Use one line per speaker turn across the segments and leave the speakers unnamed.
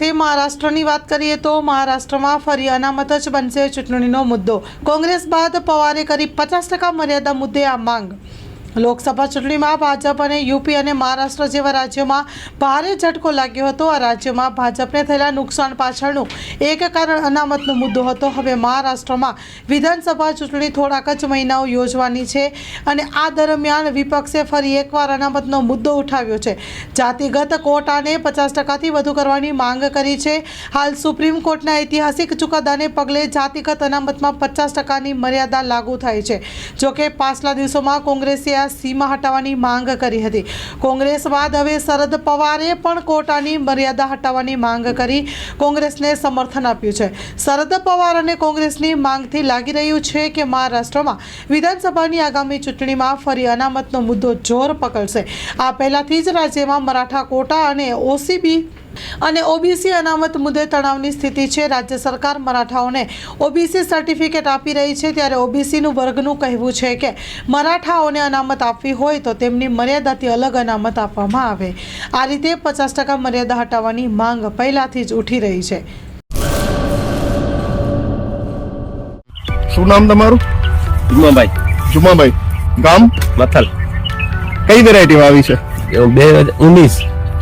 સાથે મહારાષ્ટ્રની વાત કરીએ તો મહારાષ્ટ્રમાં ફરી અનામત જ બનશે ચૂંટણીનો મુદ્દો. કોંગ્રેસ બાદ પવારે કરી પચાસ ટકા મર્યાદા મુદ્દે આ માંગ. લોકસભા ચૂંટણીમાં ભાજપ અને યુપી અને મહારાષ્ટ્ર જેવા રાજ્યોમાં ભારે ઝટકો લાગ્યો હતો. આ રાજ્યોમાં ભાજપને થયેલા નુકસાન પાછળનું એક કારણ અનામતનો મુદ્દો હતો. હવે મહારાષ્ટ્રમાં વિધાનસભા ચૂંટણી થોડાક જ મહિનાઓ યોજવાની છે અને આ દરમિયાન વિપક્ષે ફરી એકવાર અનામતનો મુદ્દો ઉઠાવ્યો છે. જાતિગત કોટાને પચાસ ટકાથી વધુ કરવાની માંગ કરી છે. હાલ સુપ્રીમ કોર્ટના ઐતિહાસિક ચુકાદાને પગલે જાતિગત અનામતમાં પચાસ ટકાની મર્યાદા લાગુ થાય છે. જોકે પાછલા દિવસોમાં કોંગ્રેસે આ સીમા હટાવવાની માંગ કરી હતી. કોંગ્રેસ બાદ હવે શરદ પવારે પણ કોટાની મર્યાદા હટાવવાની માંગ કરી કોંગ્રેસને સમર્થન આપ્યું છે. શરદ પવાર અને કોંગ્રેસની માંગથી લાગી રહ્યું છે કે મહારાષ્ટ્રમાં વિધાનસભાની આગામી ચૂંટણીમાં ફરી અનામતનો મુદ્દો જોર પકડશે. આ પહેલાથી જ રાજ્યમાં મરાઠા કોટા અને ઓસીબી અને ઓબીસી અનામત મુદ્દે તણાવની સ્થિતિ છે. રાજ્ય સરકાર મરાઠાઓને ઓબીસી સર્ટિફિકેટ આપી રહી છે. ત્યારે ઓબીસીનું વર્ગનું કહેવું છે કે મરાઠાઓને અનામત આપવી હોય તો તેમની મર્યાદાથી અલગ અનામત આપવામાં આવે. આ રીતે પચાસ ટકા મર્યાદા હટાવવાની માંગ પહેલાથી જ ઉઠી રહી છે.
શું નામ તમારું?
જુમાભાઈ.
જુમાભાઈ. ગામ?
મથલ.
કઈ વેરાયટી આવી છે?
બે હજાર ઉન્નીસ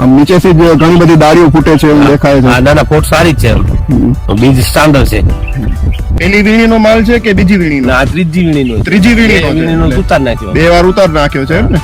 આમ નીચેથી જ ઘણી બધી ડાળીઓ ફૂટે છે એવું દેખાય છે.
ના ના પોટ સારી જ છે. બીજ સ્ટાન્ડર્ડ છે.
પેલી વીણીનો માલ છે કે બીજી વીણી
ના આ ત્રીજી વીણીનું
ત્રીજી
વીણીનો. ઉતાર નાખ્યો.
બે વાર ઉતાર નાખ્યો છે એમ ને?